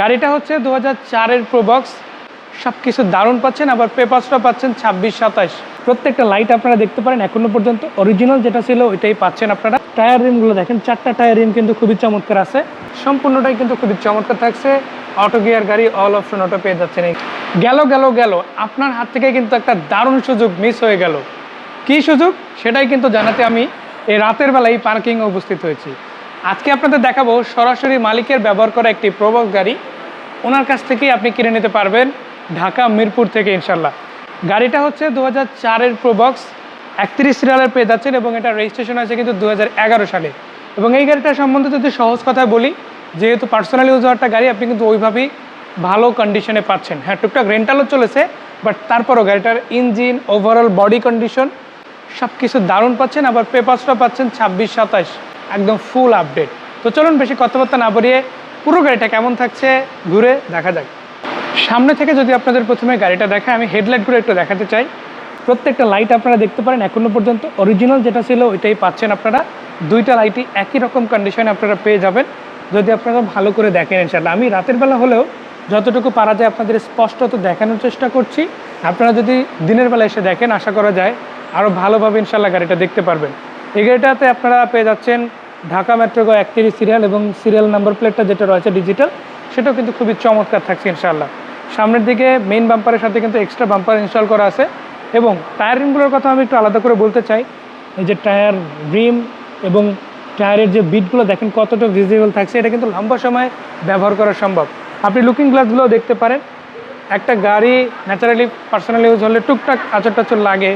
গাড়িটা হচ্ছে দু হাজার চারের প্রোবক্স সব কিছু দারুণ পাচ্ছেন, আবার পেপারসটা পাচ্ছেন ছাব্বিশ সাতাশ। প্রত্যেকটা লাইট আপনারা দেখতে পারেন এখনও পর্যন্ত। অরিজিনাল যেটা ছিল ওইটাই পাচ্ছেন আপনারা। টায়ার রিমগুলো দেখেন, চারটা টায়ার রিম কিন্তু খুবই চমৎকার আছে। সম্পূর্ণটাই কিন্তু খুবই চমৎকার থাকছে। অটো গিয়ার গাড়ি অল অপশন অটো পেয়ে যাচ্ছেন গেল গেল গেল। আপনার হাত থেকে কিন্তু একটা দারুণ সুযোগ মিস হয়ে গেল। কি সুযোগ? সেটাই কিন্তু জানাতে আমি এই রাতের বেলায় পার্কিংয়ে উপস্থিত হয়েছি। আজকে আপনাদের দেখাবো সরাসরি মালিকের ব্যবহার করা একটি প্রবক গাড়ি। ওনার কাছ থেকেই আপনি কিনে নিতে পারবেন ঢাকা, মিরপুর থেকে ইনশাল্লাহ গাড়িটা হচ্ছে দু হাজার চারের প্রোবক্স একত্রিশ সিরিয়ালের পেয়ে যাচ্ছেন এবং এটা রেজিস্ট্রেশন আছে কিন্তু দু হাজার এগারো সালে। এবং এই গাড়িটা সম্বন্ধে যদি সহজ কথায় বলি, যেহেতু পার্সোনাল ইউজ হওয়ার একটা গাড়ি, আপনি কিন্তু ওইভাবেই ভালো কন্ডিশনে পাচ্ছেন। হ্যাঁ টুকটাক রেন্টালও চলেছে বাট তারপরও গাড়িটার ইঞ্জিন ওভারঅল বডি কন্ডিশন সব কিছু দারুণ পাচ্ছেন। আবার পেপারসটা পাচ্ছেন ছাব্বিশ সাতাশ। একদম ফুল আপডেট তো চলুন বেশি কথাবার্তা না বাড়িয়ে পুরো গাড়িটা কেমন থাকছে ঘুরে দেখা যাক। সামনে থেকে যদি আপনাদের প্রথমে গাড়িটা দেখায় আমি হেডলাইটগুলো একটু দেখাতে চাই। প্রত্যেকটা লাইট আপনারা দেখতে পারেন এখনও পর্যন্ত। অরিজিনাল যেটা ছিল, ওইটাই পাচ্ছেন আপনারা। দুইটা লাইটই একই রকম কন্ডিশনে আপনারা পেয়ে যাবেন। যদি আপনারা ভালো করে দেখেন ইনশাল্লাহ আমি রাতের বেলা হলেও যতটুকু পারা যায় আপনাদের স্পষ্টত দেখানোর চেষ্টা করছি। আপনারা যদি দিনের বেলা এসে দেখেন, আশা করা যায় আরও ভালোভাবে ইনশাল্লাহ গাড়িটা দেখতে পারবেন। এই গাড়িটাতে আপনারা পেয়ে যাচ্ছেন ঢাকা মেট্রো গো একত্রিশ সিরিয়াল এবং সিরিয়াল নাম্বার প্লেটটা যেটা রয়েছে ডিজিটাল সেটাও কিন্তু খুবই চমৎকার থাকছে ইনশাল্লাহ সামনের দিকে মেইন বাম্পারের সাথে কিন্তু এক্সট্রা বাম্পার ইনস্টল করা আছে এবং টায়ার রিমগুলোর কথা আমি একটু আলাদা করে বলতে চাই। এই যে টায়ার রিম এবং টায়ারের যে বিটগুলো দেখেন কতটা ভিজিবল থাকছে, এটা কিন্তু লম্বা সময় ব্যবহার করা সম্ভব। আপনি লুকিং গ্লাসগুলো দেখতে পারেন। একটা গাড়ি ন্যাচারালি পার্সোনাল ইউজ হলে টুকটাক আচর টাচর লাগে।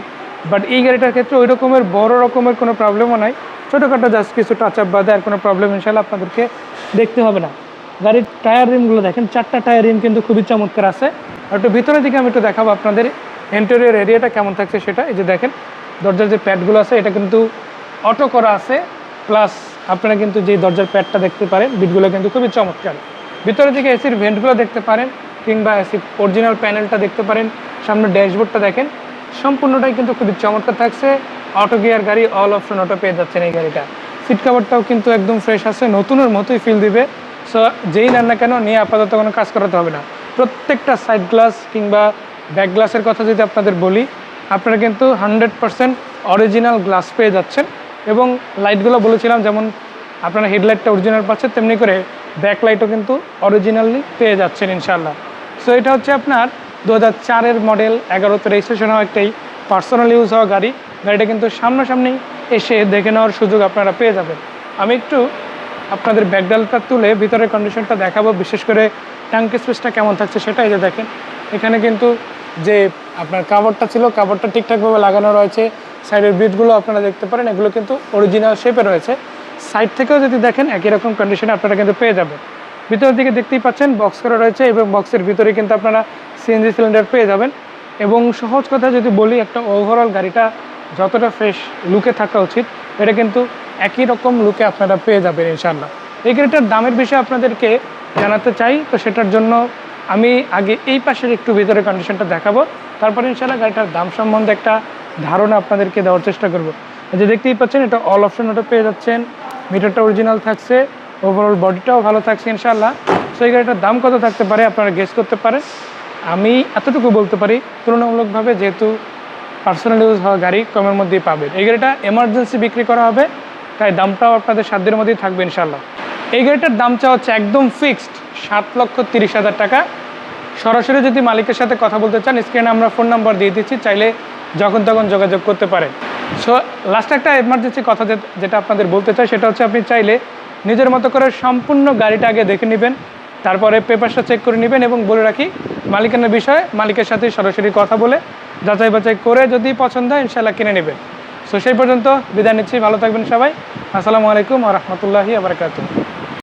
বাট এই গাড়িটার ক্ষেত্রে ওই রকমের বড় রকমের কোনো প্রবলেমও নাই। ছোটোখাটো জাস্ট কিছু টাচ আপ বাদে আর কোনো প্রবলেম ইনশাল্লাহ আপনাদেরকে দেখতে হবে না। গাড়ির টায়ার রিমগুলো দেখেন, চারটা টায়ার রিম কিন্তু খুবই চমৎকার আছে। আর একটু ভিতরের দিকে আমি একটু দেখাবো আপনাদের ইন্টেরিয়র এরিয়াটা কেমন থাকছে সেটা। এই যে দেখেন, দরজার যে প্যাডগুলো আছে, এটা কিন্তু অটো করা আছে। প্লাস আপনারা কিন্তু যে দরজার প্যাডটা দেখতে পারেন বিটগুলো কিন্তু খুবই চমৎকার। ভিতরের দিকে এসির ভেন্টগুলো দেখতে পারেন, কিংবা এসির অরিজিনাল প্যানেলটা দেখতে পারেন। সামনে ড্যাশবোর্ডটা দেখেন সম্পূর্ণটাই কিন্তু খুবই চমৎকার থাকছে। অটো গিয়ার গাড়ি অল অপশন অটো পেয়ে যাচ্ছেন এই গাড়িটা। সিট কাভারটাও কিন্তু একদম ফ্রেশ আছে, নতুনের মতোই ফিল দিবে। সো যেই নেন না কেন, নিয়ে আপাতত কোনো কাজ করাতে হবে না। প্রত্যেকটা সাইড গ্লাস কিংবা ব্যাক গ্লাসের কথা যদি আপনাদের বলি, আপনারা কিন্তু হান্ড্রেড পারসেন্ট অরিজিনাল গ্লাস পেয়ে যাচ্ছেন। এবং লাইটগুলো বলেছিলাম, যেমন আপনারা হেডলাইটটা অরিজিনাল পাচ্ছেন, তেমনি করে ব্যাক লাইটও কিন্তু অরিজিনালি পেয়ে যাচ্ছেন ইনশাল্লাহ সো এটা হচ্ছে আপনার দু হাজার চারের মডেল এগারোতে রেজিস্ট্রেশন হওয়া একটাই পার্সোনাল ইউজ হওয়া গাড়ি। গাড়িটা কিন্তু সামনাসামনি এসে দেখে নেওয়ার সুযোগ আপনারা পেয়ে যাবেন। আমি একটু আপনাদের ব্যাকডালটা তুলে ভিতরের কন্ডিশনটা দেখাবো, বিশেষ করে ট্যাঙ্ক স্পেসটা কেমন থাকছে সেটাই যে দেখেন। এখানে কিন্তু যে আপনার কাভারটা ছিল কাভারটা ঠিকঠাকভাবে লাগানো রয়েছে। সাইডের বিটগুলো আপনারা দেখতে পারেন, এগুলো কিন্তু অরিজিনাল শেপে রয়েছে। সাইড থেকেও যদি দেখেন, একই রকম কন্ডিশনে আপনারা কিন্তু পেয়ে যাবেন। ভিতরের দিকে দেখতেই পাচ্ছেন বক্স করা রয়েছে এবং বক্সের ভিতরে কিন্তু আপনারা সিএনজি সিলিন্ডার পেয়ে যাবেন। এবং সহজ কথা যদি বলি, একটা ওভারঅল গাড়িটা যতটা ফ্রেশ লুকে থাকা উচিত, এটা কিন্তু একই রকম লুকে আপনারা পেয়ে যাবেন ইনশাল্লাহ এই গাড়িটার দামের বিষয়ে আপনাদেরকে জানাতে চাই, তো সেটার জন্য আমি আগে এই পাশের একটু ভিতরে কন্ডিশনটা দেখাবো। তারপরে ইনশাল্লাহ গাড়িটার দাম সম্বন্ধে একটা ধারণা আপনাদেরকে দেওয়ার চেষ্টা করব। যে দেখতেই পাচ্ছেন, এটা অল অপশন ওটা পেয়ে যাচ্ছেন। মিটারটা অরিজিনাল থাকছে ওভারঅল বডিটাও ভালো থাকছে ইনশাল্লাহ সেই গাড়িটার দাম কত থাকতে পারে আপনারা গেস করতে পারেন। আমি এতটুকু বলতে পারি, তুলনামূলকভাবে যেহেতু পার্সোনাল ইউজ হওয়া গাড়ি কমের মধ্যেই পাবেন। এই গাড়িটা এমার্জেন্সি বিক্রি করা হবে, তাই দামটাও আপনাদের সাধ্যের মধ্যেই থাকবে ইনশাল্লাহ এই গাড়িটার দাম চা হচ্ছে একদম ফিক্সড সাত লক্ষ তিরিশ হাজার টাকা। সরাসরি যদি মালিকের সাথে কথা বলতে চান স্ক্রিনে আমরা ফোন নাম্বার দিয়ে দিচ্ছি, চাইলে যখন তখন যোগাযোগ করতে পারেন সো লাস্ট একটা এমার্জেন্সি কথা যেটা আপনাদের বলতে চাই, সেটা হচ্ছে আপনি চাইলে নিজের মতো করে সম্পূর্ণ গাড়িটা আগে দেখে নেবেন। তারপরে পেপারসটা চেক করে নেবেন এবং বলে রাখি মালিকানার বিষয়ে মালিকের সাথে সরাসরি কথা বলে, যাচাই বাছাই করে যদি পছন্দ হয় ইনশাল্লাহ কিনে নেবেন। সো সেই পর্যন্ত বিদায় নিচ্ছি, ভালো থাকবেন সবাই। আসসালামু আলাইকুম আ রহমতুল্লাহি আবরকাত